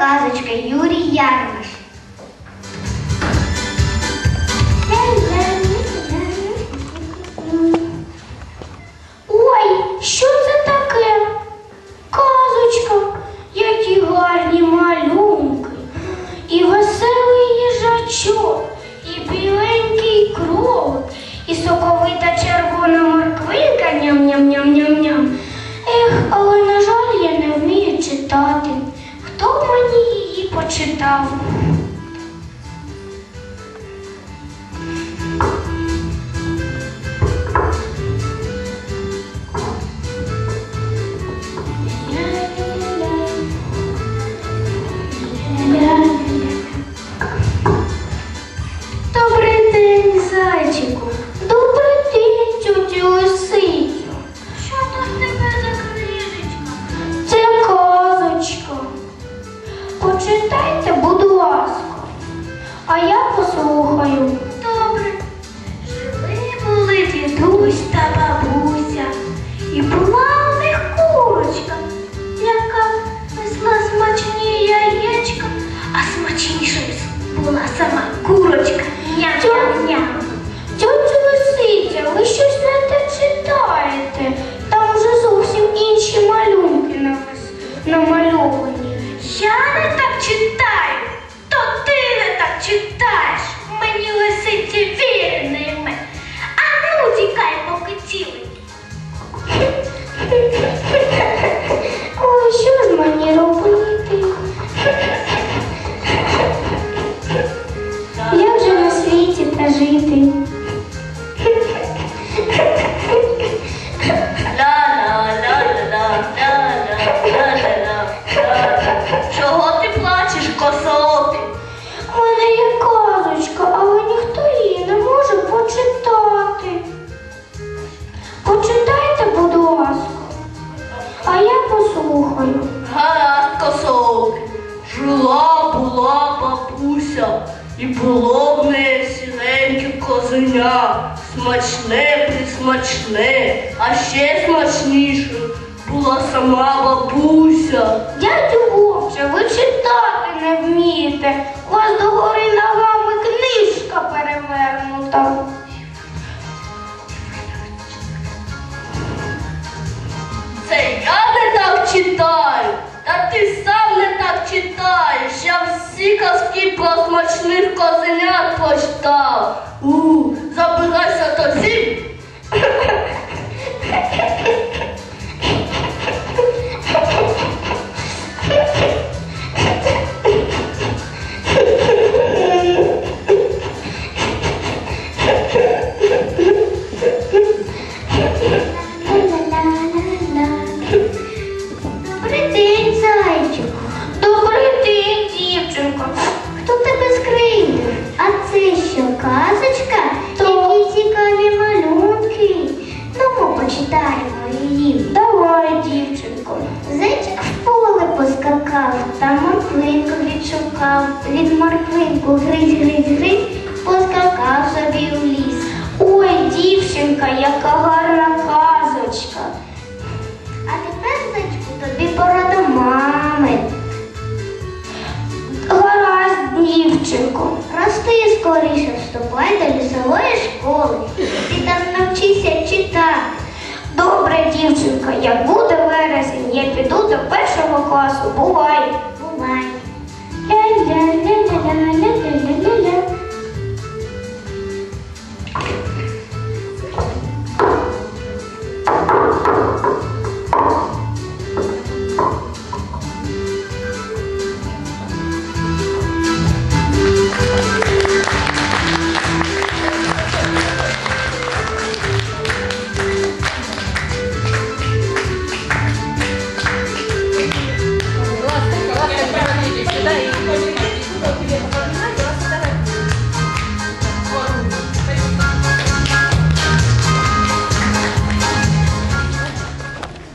казочка Юрій Ярмаш. Ой, що це таке? Казочка, які гарні малюнки, і веселий їжачок, і біленький кролик, і соковита червона морквинка ням-ням-ням-ням-ням. Ех, але, на жаль, я не вмію читати. digital щось Е, Чого ти плачеш, косоти? У мене є казочка, але ніхто її не може почитати. Почитайте, будь ласка, а я послухаю. Гаразд, косоти. Жила була бабуся і було в неї сіненьке козеня. Смачне, присмачне, а ще смачніше була сама бабуся. Дядю Вовче, ви читати не вмієте. У вас догори ногами книжка перевернута. Це я не так читаю, та ти сам не так читаєш. Я всі казки про смачних козенят прочитав. Там морквинку відшукав. Від морквинку гризь, гризь, гризь, поскакав собі в ліс. Ой, дівчинка, яка гарна казочка. А тепер, зайчику, тобі пора до мами. Гаразд, дівчинко. Рости скоріше, вступай до лісової школи. Ти там навчися читати. Добре, дівчинка,